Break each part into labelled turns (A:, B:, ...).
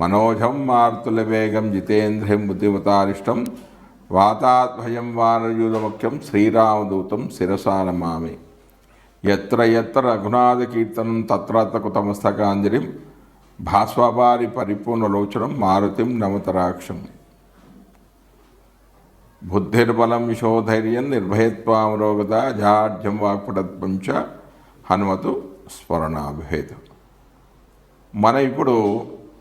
A: మనోజం మనోజం మార్తులవేగం జితేంద్రియం బుద్ధిమతారిష్టం వాతాద్భయం వానయూధముఖ్యం శ్రీరామదూతం శిరసా నమామి ఎత్ర ఎత్ర రఘునాథకీర్తనం తత్రత్ర కృతమస్తకాంజలిం భాస్వపారి పరిపూర్ణలోచనం మారుతిం నమతరాక్షం బుద్ధిర్బలం యశోధైర్యం నిర్భయత్వామరోగత జాఢ్యం వాక్పటత్వం చ హనుమతు స్మరణాభేదం మన ఇప్పుడు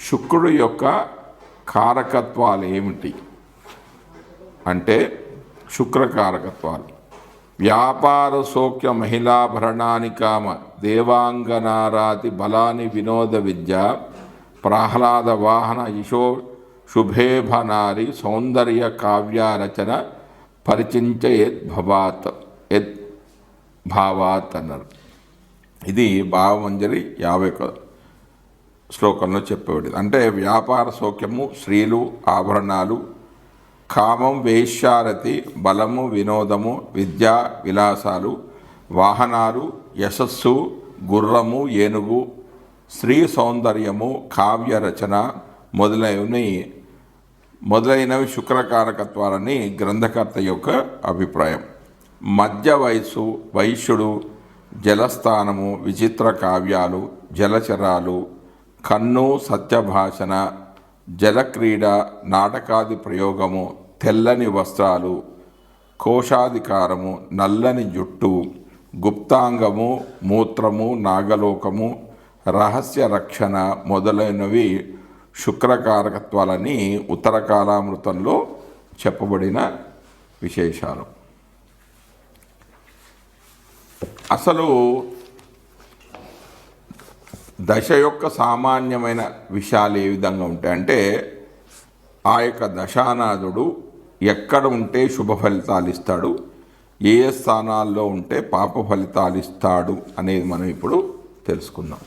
A: శుక్రుడు యొక్క కారకత్వాలు ఏమిటి? అంటే శుక్రకారకత్వాలు. వ్యాపార సౌఖ్య మహిళాభరణాని కామ దేవాంగనారాతి బలాని వినోద విద్య ప్రహ్లాద వాహన యశో శుభేభనారి సౌందర్య కావ్యారచన పరిచించ యద్భవాత్ యద్ భావాత్ అన్నారు. ఇది భావమంజరి యాభై శ్లోకంలో చెప్పేవాడు అంటే వ్యాపార సౌఖ్యము స్త్రీలు ఆభరణాలు కామం వేశ్యారతి బలము వినోదము విద్యా విలాసాలు వాహనాలు యశస్సు గుర్రము ఏనుగు స్త్రీ సౌందర్యము కావ్య రచన మొదలైనవి మొదలైనవి శుక్రకారకత్వాలని గ్రంథకర్త యొక్క అభిప్రాయం. మధ్య వయస్సు వైశ్యుడు జలస్థానము విచిత్ర కావ్యాలు జలచరాలు కన్ను సత్యభాషణ జలక్రీడ నాటకాది ప్రయోగము తెల్లని వస్త్రాలు కోశాధికారము నల్లని జుట్టు గుప్తాంగము మూత్రము నాగలోకము రహస్య రక్షణ మొదలైనవి శుక్రకారకత్వాలని ఉత్తర కాలామృతంలో చెప్పబడిన విశేషాలు. అసలు దశ యొక్క సామాన్యమైన విషయాలు ఏ విధంగా ఉంటాయంటే ఆ యొక్క దశానాథుడు ఎక్కడ ఉంటే శుభ ఫలితాలు ఇస్తాడు ఏ ఏ స్థానాల్లో ఉంటే పాప ఫలితాలు ఇస్తాడు అనేది మనం ఇప్పుడు తెలుసుకుందాం.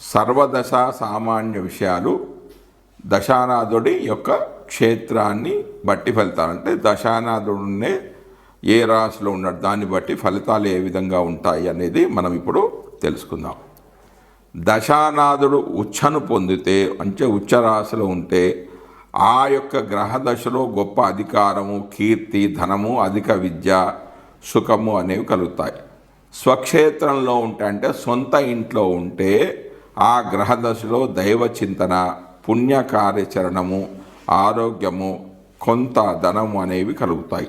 A: సర్వదశ సామాన్య విషయాలు దశానాథుడి యొక్క క్షేత్రాన్ని బట్టి ఫలితాలు. అంటే దశానాథుడునే ఏ రాశిలో ఉన్నాడు దాన్ని బట్టి ఫలితాలు ఏ విధంగా ఉంటాయి అనేది మనం ఇప్పుడు తెలుసుకుందాం. దశానాథుడు ఉచ్చను పొందితే అంటే ఉచ్చ రాశిలో ఉంటే ఆ యొక్క గ్రహ దశలో గొప్ప అధికారము కీర్తి ధనము అధిక విద్య సుఖము అనేవి కలుగుతాయి. స్వక్షేత్రంలో ఉంటే అంటే సొంత ఇంట్లో ఉంటే ఆ గ్రహ దశలో దైవ చింతన పుణ్య కార్యాచరణము ఆరోగ్యము కొంత ధనము అనేవి కలుగుతాయి.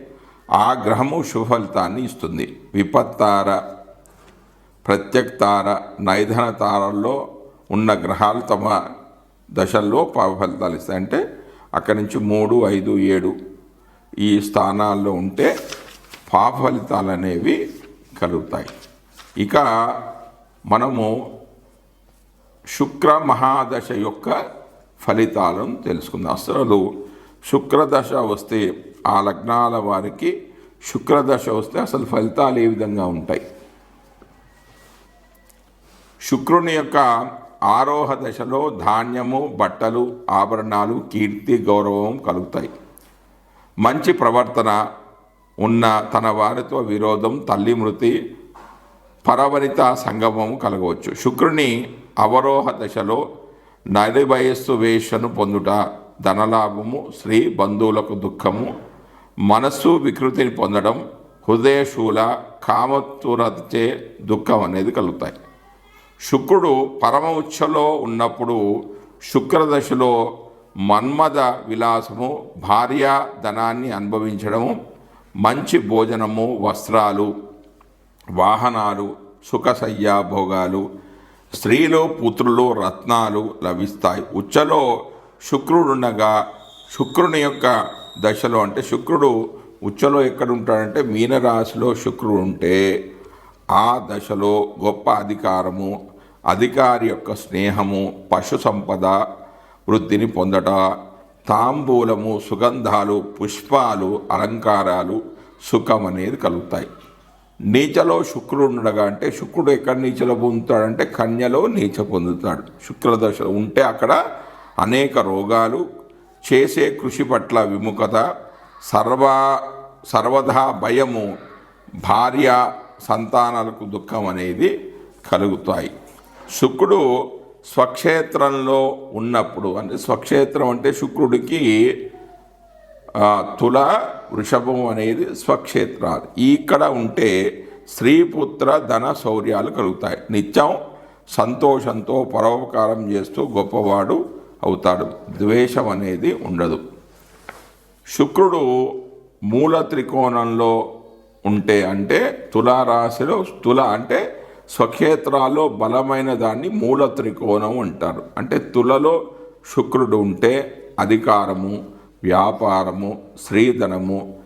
A: ఆ గ్రహము శుభఫలితాన్ని ఇస్తుంది. విపత్తార ప్రత్యక్తార నైధన తారల్లో ఉన్న గ్రహాలు తమ దశల్లో పాప ఫలితాలు ఇస్తాయి. అంటే అక్కడి నుంచి మూడు ఐదు ఏడు ఈ స్థానాల్లో ఉంటే పాప ఫలితాలు అనేవి కలుగుతాయి. ఇక మనము శుక్ర మహాదశ యొక్క ఫలితాలను తెలుసుకుందాం. అసలు శుక్రదశ వస్తే ఆ లగ్నాల వారికి శుక్రదశ వస్తే అసలు ఫలితాలు ఏ విధంగా ఉంటాయి? శుక్రుని యొక్క ఆరోహ దశలో ధాన్యము బట్టలు ఆభరణాలు కీర్తి గౌరవం కలుగుతాయి. మంచి ప్రవర్తన ఉన్న తన వారితో విరోధం తల్లి మృతి పరవనిత సంగమము కలగవచ్చు. శుక్రుని అవరోహ దశలో నది వయస్సు వేషను పొందుట ధనలాభము స్త్రీ బంధువులకు దుఃఖము మనస్సు వికృతిని పొందడం హృదయశూల కామతురచే దుఃఖం అనేది కలుగుతాయి. శుక్రుడు పరమ ఉచ్చలో ఉన్నప్పుడు శుక్రదశలో మన్మద విలాసము భార్య ధనాన్ని అనుభవించడము మంచి భోజనము వస్త్రాలు వాహనాలు సుఖసయ్య భోగాలు స్త్రీలు పుత్రులు రత్నాలు లభిస్తాయి. ఉచ్చలో శుక్రుడుండగా శుక్రుని యొక్క దశలో అంటే శుక్రుడు ఉచ్చలో ఎక్కడ ఉంటాడంటే మీనరాశిలో శుక్రుడు ఉంటే ఆ దశలో గొప్ప అధికారము అధికారి యొక్క స్నేహము పశు సంపద వృద్ధిని పొందట తాంబూలము సుగంధాలు పుష్పాలు అలంకారాలు సుఖం అనేది కలుగుతాయి. నీచలో శుక్రుడు ఉండగా అంటే శుక్రుడు ఎక్కడ నీచలో పొందుతాడంటే కన్యలో నీచ పొందుతాడు. శుక్రదశ ఉంటే అక్కడ అనేక రోగాలు చేసే కృషి పట్ల విముఖత సర్వ సర్వదా భయము భార్య సంతానాలకు దుఃఖం అనేది కలుగుతాయి. శుక్రుడు స్వక్షేత్రంలో ఉన్నప్పుడు అంటే స్వక్షేత్రం అంటే శుక్రుడికి తుల వృషభం అనేది స్వక్షేత్రాలు. ఇక్కడ ఉంటే స్త్రీపుత్ర ధన శౌర్యాలు కలుగుతాయి. నిత్యం సంతోషంతో పరోపకారం చేస్తూ గొప్పవాడు అవుతాడు. ద్వేషం అనేది ఉండదు. శుక్రుడు మూల త్రికోణంలో ఉంటే అంటే తులారాశిలో తుల అంటే స్వక్షేత్రాల్లో బలమైన దాన్ని మూల త్రికోణం అంటారు. అంటే తులలో శుక్రుడు ఉంటే అధికారము వ్యాపారము శ్రీధనము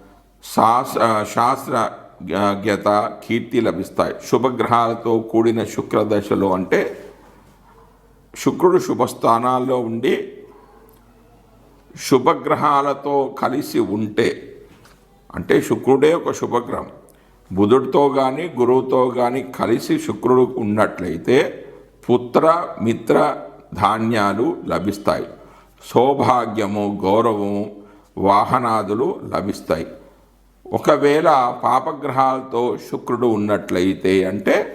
A: శాస్త్ర శాస్త్రజ్ఞత కీర్తి లభిస్తాయి. శుభగ్రహాలతో కూడిన శుక్రదశలో అంటే శుక్రుడు శుభస్థానాల్లో ఉండి శుభగ్రహాలతో కలిసి ఉంటే అంటే శుక్రుడే ఒక శుభగ్రహం. బుధుడితో కానీ గురువుతో కానీ కలిసి శుక్రుడు ఉన్నట్లయితే పుత్ర మిత్ర ధాన్యాలు లభిస్తాయి. సౌభాగ్యము గౌరవము వాహనాదులు లభిస్తాయి. ఒకవేళ పాపగ్రహాలతో శుక్రుడు ఉన్నట్లయితే అంటే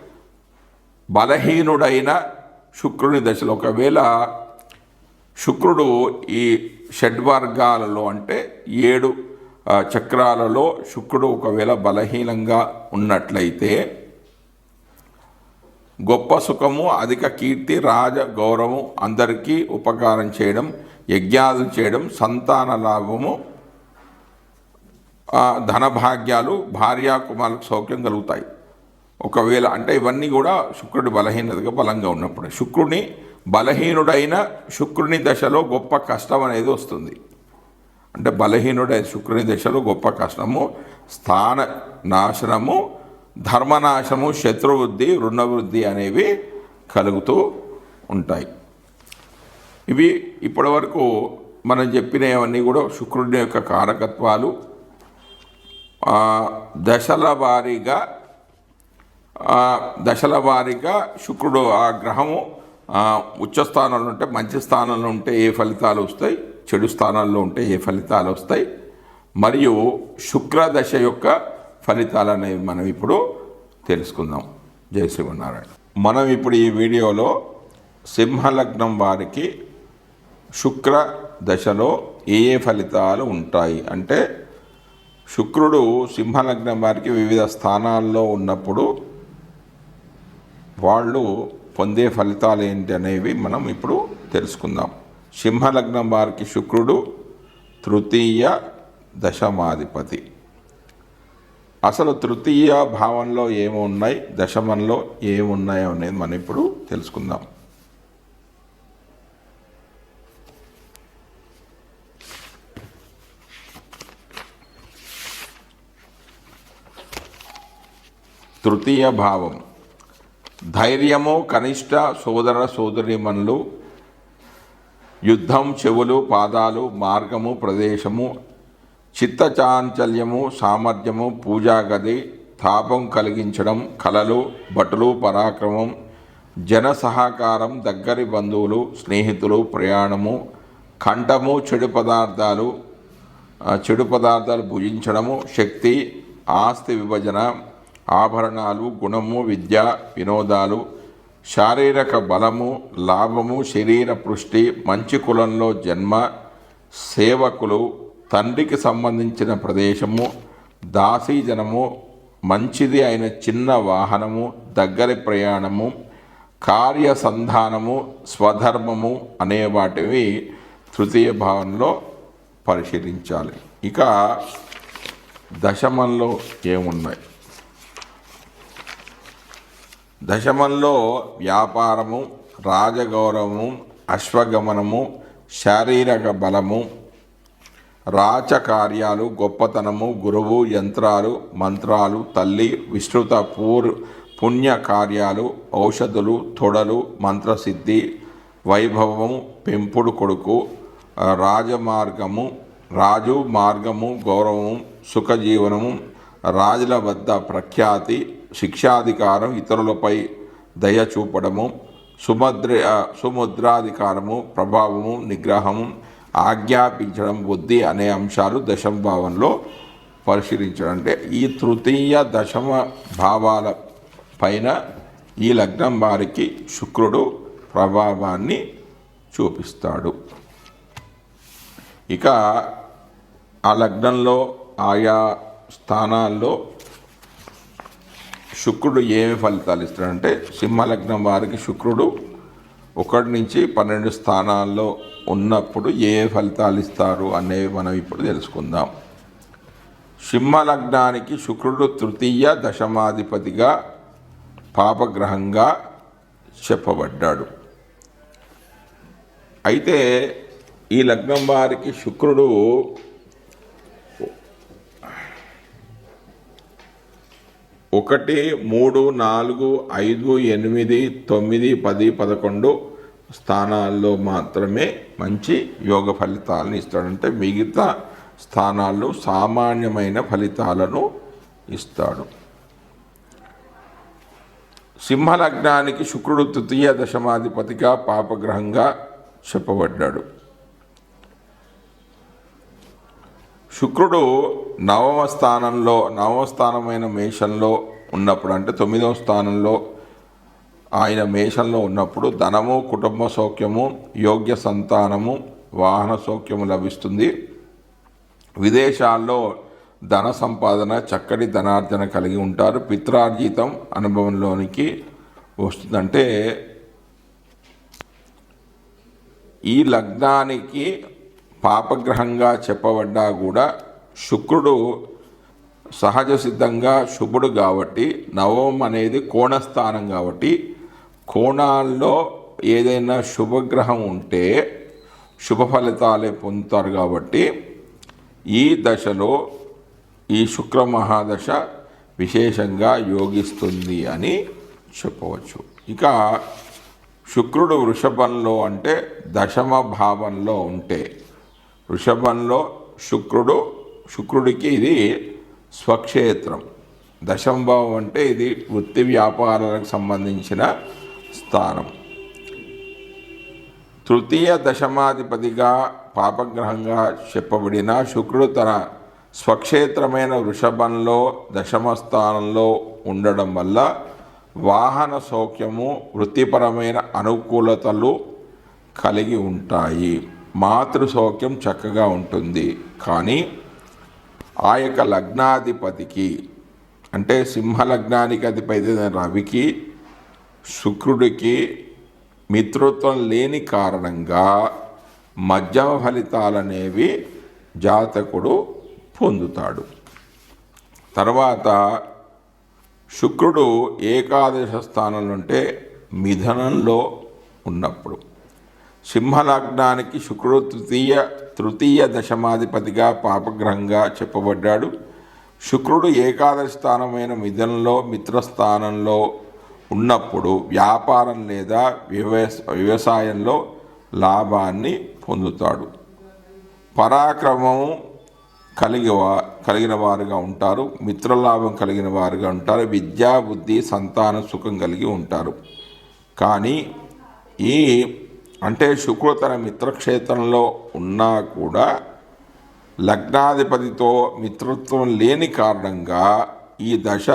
A: బలహీనుడైన శుక్రుని దశలో. ఒకవేళ శుక్రుడు ఈ షడ్వర్గాలలో అంటే ఏడు చక్రాలలో శుక్రుడు ఒకవేళ బలహీనంగా ఉన్నట్లయితే గొప్ప సుఖము అధిక కీర్తి రాజ గౌరవం అందరికీ ఉపకారం చేయడం యజ్ఞాలు చేయడం సంతాన లాభము ధనభాగ్యాలు భార్యాకుమారులకు సౌఖ్యం కలుగుతాయి. ఒకవేళ అంటే ఇవన్నీ కూడా శుక్రుడి బలహీనతగా బలంగా ఉన్నప్పుడు. శుక్రుడిని బలహీనుడైన శుక్రుని దశలో గొప్ప కష్టం అనేది వస్తుంది. అంటే బలహీనుడైన శుక్రుని దశలో గొప్ప కష్టము స్థాన నాశనము ధర్మనాశము శత్రువృద్ధి రుణవృద్ధి అనేవి కలుగుతూ ఉంటాయి. ఇవి ఇప్పటివరకు మనం చెప్పినవన్నీ కూడా శుక్రుడి యొక్క కారకత్వాలు. దశల వారీగా దశల వారీగా శుక్రుడు ఆ గ్రహము ఉచ్చ స్థానంలో ఉంటే మంచి స్థానంలో ఉంటే ఏ ఫలితాలు వస్తాయి? చెడు స్థానాల్లో ఉంటే ఏ ఫలితాలు వస్తాయి? మరియు శుక్ర దశ యొక్క ఫలితాలు అనేవి మనం ఇప్పుడు తెలుసుకుందాం. జై శ్రీమన్నారాయణ. మనం ఇప్పుడు ఈ వీడియోలో సింహలగ్నం వారికి శుక్ర దశలో ఏ ఏ ఫలితాలు ఉంటాయి? అంటే శుక్రుడు సింహలగ్నం వారికి వివిధ స్థానాల్లో ఉన్నప్పుడు వాళ్ళు పొందే ఫలితాలు ఏంటి అనేవి మనం ఇప్పుడు తెలుసుకుందాం. సింహలగ్నం వారికి శుక్రుడు తృతీయ దశమాధిపతి. అసలు తృతీయ భావంలో ఏమున్నాయి దశమంలో ఏమున్నాయి అనేది మనం ఇప్పుడు తెలుసుకుందాం. తృతీయ భావం. ధైర్యము కనిష్ట సోదర సోదరిమణులు యుద్ధం చెవులు పాదాలు మార్గము ప్రదేశము చిత్తచాంచల్యము సామర్థ్యము పూజా గది తాపం కలిగించడం కళలు భటులు పరాక్రమం జన సహకారం దగ్గరి బంధువులు స్నేహితులు ప్రయాణము కంఠము చెడు పదార్థాలు చెడు పదార్థాలు భుజించడము శక్తి ఆస్తి విభజన ఆభరణాలు గుణము విద్య వినోదాలు శారీరక బలము లాభము శరీర పుష్టి మంచి కులంలో జన్మ సేవకులు తండ్రికి సంబంధించిన ప్రదేశము దాసీజనము మంచిది అయిన చిన్న వాహనము దగ్గరి ప్రయాణము కార్యసంధానము స్వధర్మము అనే వాటివి తృతీయ భావంలో పరిశీలించాలి. ఇక దశమంలో ఏమున్నాయి? దశమంలో వ్యాపారము రాజగౌరవము అశ్వగమనము శారీరక బలము రాచకార్యాలు గొప్పతనము గురువు యంత్రాలు మంత్రాలు తల్లి విస్తృత పూర్ పుణ్య కార్యాలు ఔషధులు తొడలు మంత్రసిద్ధి వైభవము పెంపుడు కొడుకు రాజమార్గము రాజు మార్గము గౌరవము సుఖజీవనము రాజుల వద్ద ప్రఖ్యాతి శిక్షాధికారం ఇతరులపై దయ చూపడము సుమద్ర సుముద్రాధికారము ప్రభావము నిగ్రహము ఆజ్ఞాపించడం బుద్ధి అనే అంశాలు దశమ భావంలో పరిశీలించడం. అంటే ఈ తృతీయ దశమ భావాల పైన ఈ లగ్నం వారికి శుక్రుడు ప్రభావాన్ని చూపిస్తాడు. ఇక ఆ లగ్నంలో ఆయా స్థానాల్లో శుక్రుడు ఏమి ఫలితాలు ఇస్తాడంటే సింహలగ్నం వారికి శుక్రుడు ఒకటి నుంచి పన్నెండు స్థానాల్లో ఉన్నప్పుడు ఏ ఫలితాలు ఇస్తారు అనేవి మనం ఇప్పుడు తెలుసుకుందాం. సింహలగ్నానికి శుక్రుడు తృతీయ దశమాధిపతిగా పాపగ్రహంగా చెప్పబడ్డాడు. అయితే ఈ లగ్నం వారికి శుక్రుడు ఒకటి మూడు నాలుగు ఐదు ఎనిమిది తొమ్మిది పది పదకొండు స్థానాల్లో మాత్రమే మంచి యోగ ఫలితాలను ఇస్తాడంటే మిగతా స్థానాల్లో సామాన్యమైన ఫలితాలను ఇస్తాడు. సింహలగ్నానికి శుక్రుడు తృతీయ దశమాధిపతిగా పాపగ్రహంగా చెప్పబడ్డాడు. శుక్రుడు నవమ స్థానంలో నవమ స్థానమైన మేషంలో ఉన్నప్పుడు అంటే తొమ్మిదవ స్థానంలో ఆయన మేషంలో ఉన్నప్పుడు ధనము కుటుంబ సౌఖ్యము యోగ్య సంతానము వాహన సౌఖ్యము లభిస్తుంది. విదేశాల్లో ధన సంపాదన చక్కటి ధనార్జన కలిగి ఉంటారు. పిత్రార్జితం అనుభవంలోనికి వస్తుందంటే ఈ లగ్నానికి పాపగ్రహంగా చెప్పబడ్డా కూడా శుక్రుడు సహజ సిద్ధంగా శుభుడు కాబట్టి నవం అనేది కోణస్థానం కాబట్టి కోణాల్లో ఏదైనా శుభగ్రహం ఉంటే శుభ ఫలితాలే పొందుతారు కాబట్టి ఈ దశలో ఈ శుక్ర మహాదశ విశేషంగా యోగిస్తుంది అని చెప్పవచ్చు. ఇక శుక్రుడు వృషభంలో అంటే దశమ భావంలో ఉంటే వృషభంలో శుక్రుడు శుక్రుడికి ఇది స్వక్షేత్రం. దశంభావం అంటే ఇది వృత్తి వ్యాపారాలకు సంబంధించిన స్థానం. తృతీయ దశమాధిపతిగా పాపగ్రహంగా చెప్పబడిన శుక్రుడు తన స్వక్షేత్రమైన వృషభంలో దశమ స్థానంలో ఉండడం వల్ల వాహన సౌఖ్యము వృత్తిపరమైన అనుకూలతలు కలిగి ఉంటాయి. మాతృ సౌఖ్యం చక్కగా ఉంటుంది. కానీ ఆ యొక్క లగ్నాధిపతికి అంటే సింహ లగ్నానికి అధిపతి రవికి శుక్రుడికి మిత్రత్వం లేని కారణంగా మధ్యమ ఫలితాలనేవి జాతకుడు పొందుతాడు. తర్వాత శుక్రుడు ఏకాదశ స్థానంలో ఉంటే మిథనంలో ఉన్నప్పుడు. సింహలగ్నానికి శుక్రుడు తృతీయ తృతీయ దశమాధిపతిగా పాపగ్రహంగా చెప్పబడ్డాడు. శుక్రుడు ఏకాదశి స్థానమైన మిథనంలో మిత్రస్థానంలో ఉన్నప్పుడు వ్యాపారం లేదా వ్యవ వ్యవసాయంలో లాభాన్ని పొందుతాడు. పరాక్రమము కలిగి కలిగిన వారుగా ఉంటారు. మిత్రలాభం కలిగిన వారుగా ఉంటారు. విద్యా బుద్ధి సంతాన సుఖం కలిగి ఉంటారు. కానీ ఈ అంటే శుక్రుడు తన మిత్రక్షేత్రంలో ఉన్నా కూడా లగ్నాధిపతితో మిత్రత్వం లేని కారణంగా ఈ దశ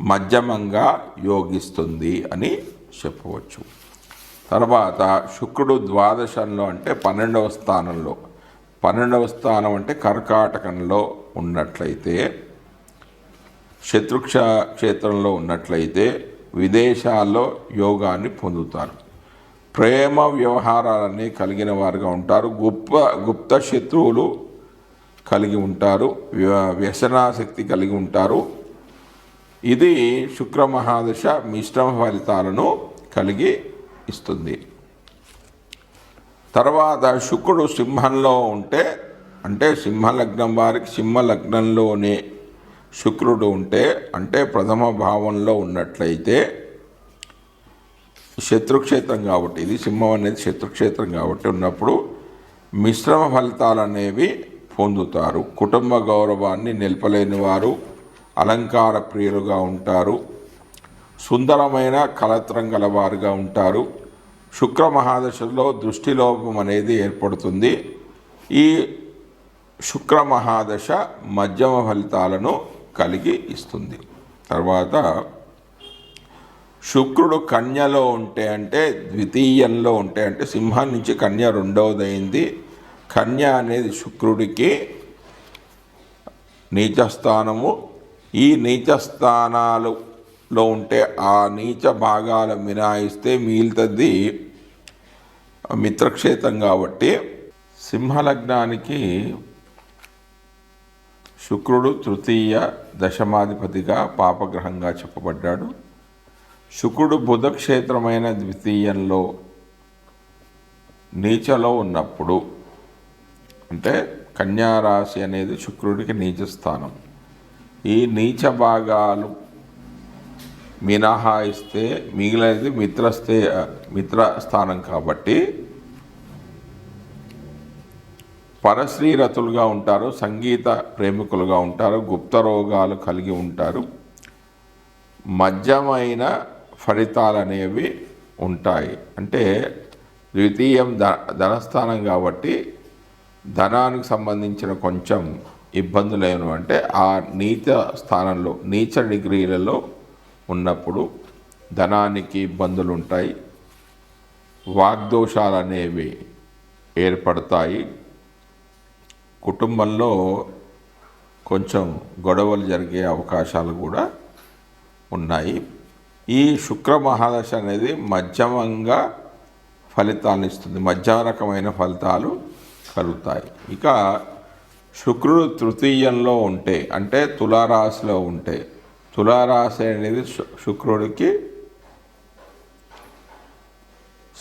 A: మధ్యమంగా యోగిస్తుంది అని చెప్పవచ్చు. తర్వాత శుక్రుడు ద్వాదశంలో అంటే పన్నెండవ స్థానంలో. పన్నెండవ స్థానం అంటే కర్కాటకంలో ఉన్నట్లయితే శత్రుక్ష క్షేత్రంలో ఉన్నట్లయితే విదేశాల్లో యోగాన్ని పొందుతారు. ప్రేమ వ్యవహారాలన్నీ కలిగిన వారుగా ఉంటారు. గుప్త గుప్త శత్రువులు కలిగి ఉంటారు. వ్యసనాశక్తి కలిగి ఉంటారు. ఇది శుక్ర మహాదశ మిశ్రమ ఫలితాలను కలిగి ఇస్తుంది. తర్వాత శుక్రుడు సింహంలో ఉంటే అంటే సింహ లగ్నం వారికి సింహ లగ్నంలోనే శుక్రుడు ఉంటే అంటే ప్రథమ భావంలో ఉన్నట్లయితే శత్రుక్షేత్రం కాబట్టి ఇది సింహం అనేది శత్రుక్షేత్రం కాబట్టి ఉన్నప్పుడు మిశ్రమ ఫలితాలు అనేవి పొందుతారు. కుటుంబ గౌరవాన్ని నిలపలేని వారు అలంకార ప్రియులుగా ఉంటారు. సుందరమైన కలత్రం గలవారుగా ఉంటారు. శుక్ర మహాదశలో దృష్టిలోపం అనేది ఏర్పడుతుంది. ఈ శుక్ర మహాదశ మధ్యమ ఫలితాలను కలిగి ఇస్తుంది. తర్వాత శుక్రుడు కన్యలో ఉంటే అంటే ద్వితీయంలో ఉంటే అంటే సింహం నుంచి కన్య రెండవదైంది. కన్య అనేది శుక్రుడికి నీచస్థానము. ఈ నీచస్థానాలులో ఉంటే ఆ నీచ భాగాలు మినాయిస్తే మిగులుతుంది. మిత్రక్షేత్రం కాబట్టి సింహలగ్నానికి శుక్రుడు తృతీయ దశమాధిపతిగా పాపగ్రహంగా చెప్పబడ్డాడు. శుకుడు బుధక్షేత్రమైన ద్వితీయంలో నీచలో ఉన్నప్పుడు అంటే కన్యారాశి అనేది శుక్రుడికి నీచ స్థానం ఈ నీచ భాగాలు మినహాయిస్తే మిగిలినది మిత్రస్థే మిత్ర స్థానం కాబట్టి పరశ్రీరతులుగా ఉంటారు సంగీత ప్రేమికులుగా ఉంటారు గుప్త రోగాలు కలిగి ఉంటారు. మధ్యమైన ఫలితాలు అనేవి ఉంటాయి. అంటే ద్వితీయం ధ ధనస్థానం కాబట్టి ధనానికి సంబంధించిన కొంచెం ఇబ్బందులు ఏమను అంటే ఆ నీచ స్థానంలో నీచ డిగ్రీలలో ఉన్నప్పుడు ధనానికి ఇబ్బందులు ఉంటాయి. వాగ్దోషాలు అనేవి ఏర్పడతాయి. కుటుంబంలో కొంచెం గొడవలు జరిగే అవకాశాలు కూడా ఉన్నాయి. ఈ శుక్ర మహాదశ అనేది మధ్యమంగా ఫలితాలను ఇస్తుంది. మధ్యమ రకమైన ఫలితాలు కలుగుతాయి. ఇక శుక్రుడు తృతీయంలో ఉంటే అంటే తులారాశిలో ఉంటే తులారాశి అనేది శు- శుక్రుడికి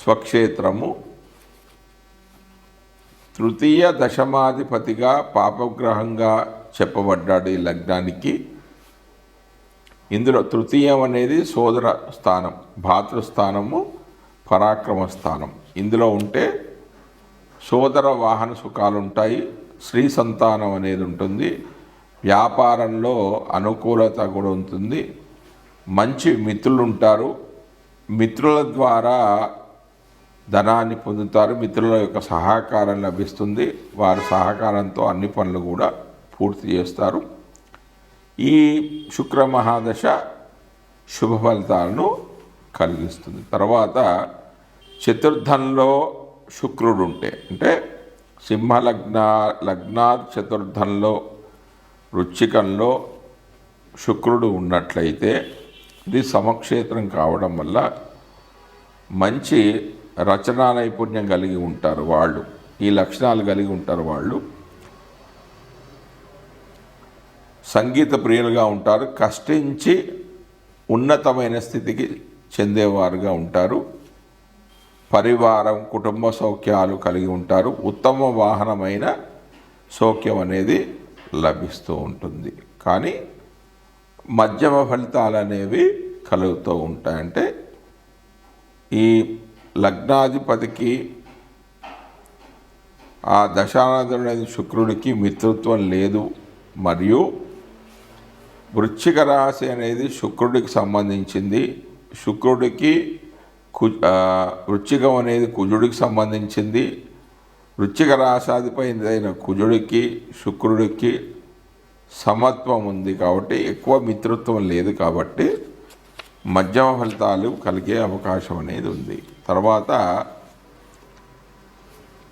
A: స్వక్షేత్రము. తృతీయ దశమాధిపతిగా పాపగ్రహంగా చెప్పబడ్డాడు ఈ లగ్నానికి. ఇందులో తృతీయం అనేది సోదర స్థానం భాతృస్థానము పరాక్రమ స్థానం. ఇందులో ఉంటే సోదర వాహన సుఖాలు ఉంటాయి స్త్రీ సంతానం అనేది ఉంటుంది వ్యాపారంలో అనుకూలత కూడా ఉంటుంది మంచి మిత్రులు ఉంటారు. మిత్రుల ద్వారా ధనాన్ని పొందుతారు మిత్రుల యొక్క సహకారం లభిస్తుంది వారి సహకారంతో అన్ని పనులు కూడా పూర్తి చేస్తారు. ఈ శుక్ర మహాదశ శుభ ఫలితాలను కలిగిస్తుంది. తర్వాత చతుర్థంలో శుక్రుడు ఉంటే అంటే సింహ లగ్న లగ్నాత్ చతుర్థంలో వృచ్చికంలో శుక్రుడు ఉన్నట్లయితే ఇది సమక్షేత్రం కావడం వల్ల మంచి రచనా నైపుణ్యం కలిగి ఉంటారు వాళ్ళు. ఈ లక్షణాలు కలిగి ఉంటారు వాళ్ళు. సంగీత ప్రియులుగా ఉంటారు కష్టించి ఉన్నతమైన స్థితికి చెందేవారుగా ఉంటారు. పరివారం కుటుంబ సౌఖ్యాలు కలిగి ఉంటారు. ఉత్తమ వాహనమైన సౌఖ్యం అనేది లభిస్తూ ఉంటుంది. కానీ మధ్యమ ఫలితాలు అనేవి కలుగుతూ ఉంటాయంటే ఈ లగ్నాధిపతికి ఆ దశానాథుడైన శుక్రుడికి మిత్రత్వం లేదు. మరియు వృశ్చిక రాశి అనేది శుక్రుడికి సంబంధించింది. శుక్రుడికి కు ఆ, వృశ్చికం అనేది కుజుడికి సంబంధించింది. వృశ్చిక రాశాధిపతి అయిన కుజుడికి శుక్రుడికి సమత్వం ఉంది కాబట్టి ఎక్కువ మిత్రత్వం లేదు కాబట్టి మధ్యమ ఫలితాలు కలిగే అవకాశం అనేది ఉంది. తర్వాత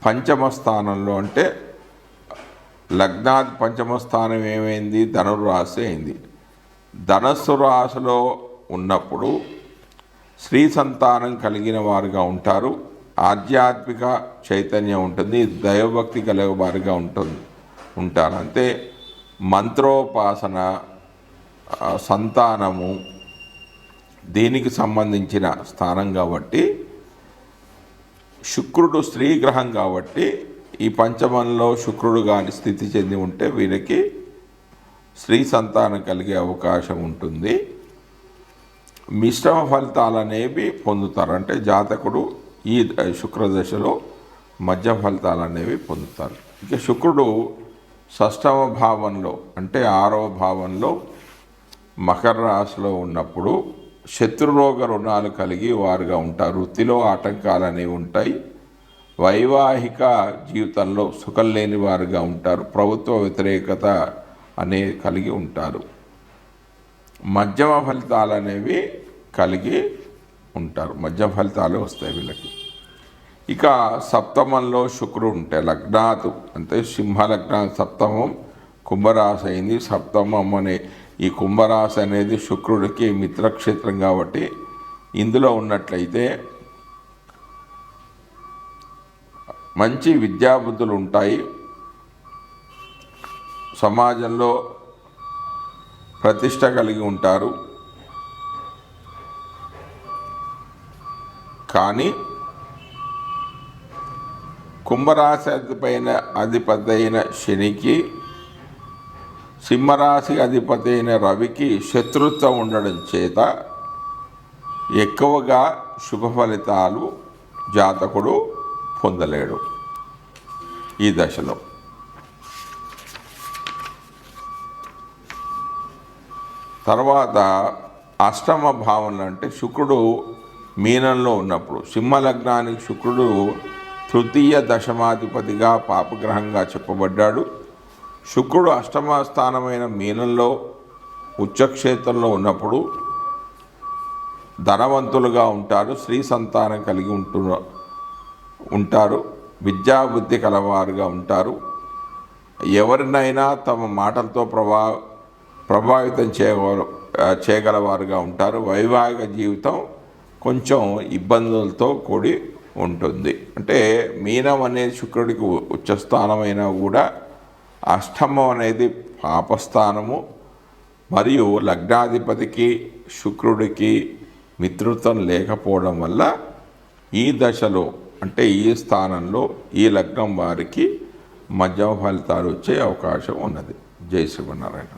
A: పంచమ స్థానంలో అంటే లగ్నాది పంచమ స్థానం ఏమైంది? ధనుర్రాశి అయింది. ధనస్సు రాశిలో ఉన్నప్పుడు స్త్రీ సంతానం కలిగిన వారుగా ఉంటారు. ఆధ్యాత్మిక చైతన్యం ఉంటుంది. దైవభక్తి కలిగే వారిగా ఉంటుంది ఉంటారు. అంతే మంత్రోపాసన సంతానము దీనికి సంబంధించిన స్థానం కాబట్టి శుక్రుడు స్త్రీ గ్రహం కాబట్టి ఈ పంచమంలో శుక్రుడు కానీ స్థితి చెంది ఉంటే వీరికి స్త్రీ సంతానం కలిగే అవకాశం ఉంటుంది. మిశ్రమ ఫలితాలు అనేవి పొందుతారు. అంటే జాతకుడు ఈ శుక్రదశలో మధ్య ఫలితాలు అనేవి పొందుతారు. ఇక శుక్రుడు షష్టమ భావంలో అంటే ఆరవ భావంలో మకర రాశిలో ఉన్నప్పుడు శత్రురోగ రుణాలు కలిగి వారుగా ఉంటారు. వృత్తిలో ఆటంకాలు అనేవి ఉంటాయి. వైవాహిక జీవితంలో సుఖం లేని వారుగా ఉంటారు. ప్రభుత్వ వ్యతిరేకత అనే కలిగి ఉంటారు. మధ్యమ ఫలితాలు అనేవి కలిగి ఉంటారు. మధ్యమ ఫలితాలు వస్తాయి వీళ్ళకి. ఇక సప్తమంలో శుక్రుడు ఉంటే లగ్నాతు అంటే సింహ లగ్న సప్తమం కుంభరాశి అయింది. సప్తమం అనే ఈ కుంభరాశి అనేది శుక్రుడికి మిత్రక్షేత్రం కాబట్టి ఇందులో ఉన్నట్లయితే మంచి విద్యాబుద్ధులు ఉంటాయి సమాజంలో ప్రతిష్ట కలిగి ఉంటారు. కానీ కుంభరాశి అధిపైన అధిపతి అయిన శనికి సింహరాశి అధిపతి అయిన రవికి శత్రుత్వం ఉండడం చేత ఎక్కువగా శుభ ఫలితాలు జాతకుడు పొందలేడు ఈ దశలో. తర్వాత అష్టమ భావనలు అంటే శుక్రుడు మీనంలో ఉన్నప్పుడు సింహలగ్నానికి శుక్రుడు తృతీయ దశమాధిపతిగా పాపగ్రహంగా చెప్పబడ్డాడు. శుక్రుడు అష్టమ స్థానమైన మీనంలో ఉచ్చక్షేత్రంలో ఉన్నప్పుడు ధనవంతులుగా ఉంటారు స్త్రీ సంతానం కలిగి ఉంటున్న ఉంటారు. విద్యాబుద్ధి కలవారుగా ఉంటారు. ఎవరినైనా తమ మాటలతో ప్రభా ప్రభావితం చేయగల చేయగలవారుగా ఉంటారు. వైవాహిక జీవితం కొంచెం ఇబ్బందులతో కూడి ఉంటుంది. అంటే మీనం అనేది శుక్రుడికి ఉచ్చస్థానమైనా కూడా అష్టమం అనేది పాపస్థానము. మరియు లగ్నాధిపతికి శుక్రుడికి మిత్రుత్వం లేకపోవడం వల్ల ఈ దశలో అంటే ఈ స్థానంలో ఈ లగ్నం వారికి మధ్యమ ఫలితాలు వచ్చే అవకాశం ఉన్నది. జై శ్రీమన్నారాయణ.